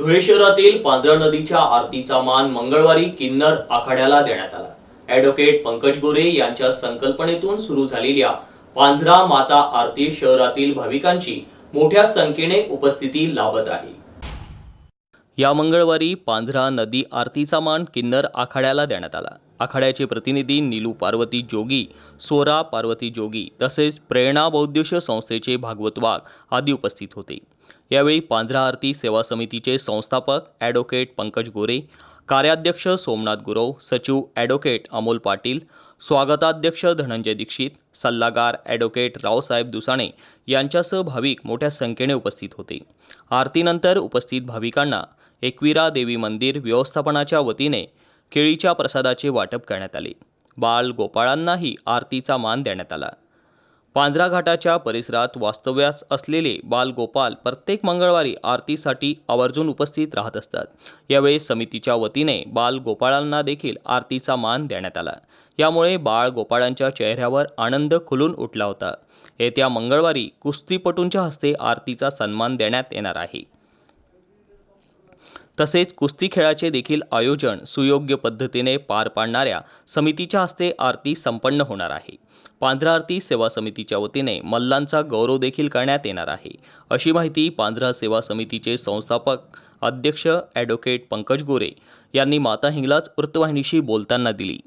धुळे शहरातील पांढरा नदीच्या आरतीचा मान मंगळवारी किन्नर आखाड्याला देण्यात आला. ॲडव्होकेट पंकज गोरे यांच्या संकल्पनेतून सुरू झालेल्या पांझरा माता आरती शहरातील भाविकांची मोठ्या संख्येने उपस्थिती लाभत आहे. या मंगळवारी पांझरा नदी आरतीचा मान किन्नर आखाड्याला देण्यात आला. आखाड्याचे प्रतिनिधी नीलू पार्वती जोगी सोरा पार्वती जोगी तसेच प्रेरणा बौद्धिश संस्थेचे भागवत वाघ आदी उपस्थित होते. यावेळी पांझरा आरती सेवा समितीचे संस्थापक ॲडव्होकेट पंकज गोरे कार्याध्यक्ष सोमनाथ गुरव सचिव ॲडव्होकेट अमोल पाटील स्वागताध्यक्ष धनंजय दीक्षित सल्लागार ॲडव्होकेट रावसाहेब दुसाणे यांच्यासह भाविक मोठ्या संख्येने उपस्थित होते. आरतीनंतर उपस्थित भाविकांना एकविरा देवी मंदिर व्यवस्थापनाच्या वतीने केळीच्या प्रसादाचे वाटप करण्यात आले. बाल गोपाळांनाही आरतीचा मान देण्यात आला. पांझरा घाटाच्या परिसरात वास्तव्यास असलेले बालगोपाल प्रत्येक मंगळवारी आरतीसाठी आवर्जून उपस्थित राहत असतात. यावेळी समितीच्या वतीने बाल गोपाळांना देखील आरतीचा मान देण्यात आला. यामुळे बाळ गोपाळांच्या चेहऱ्यावर आनंद खुलून उठला होता. येत्या मंगळवारी कुस्तीपटूंच्या हस्ते आरतीचा सन्मान देण्यात येणार आहे. तसेच कुस्ती खेळाचे देखील आयोजन सुयोग्य पद्धतीने पार पाडणाऱ्या समितीच्या हस्ते आरती संपन्न होणार आहे. पांढरा आरती सेवा समितीच्या वतीने मल्लांचा गौरव देखील करण्यात येणार आहे. अशी माहिती पांढरा सेवा समितीचे संस्थापक अध्यक्ष ॲडव्होकेट पंकज गोरे यांनी माता हिंगलाज वृत्तवाहिनीशी बोलताना दिली.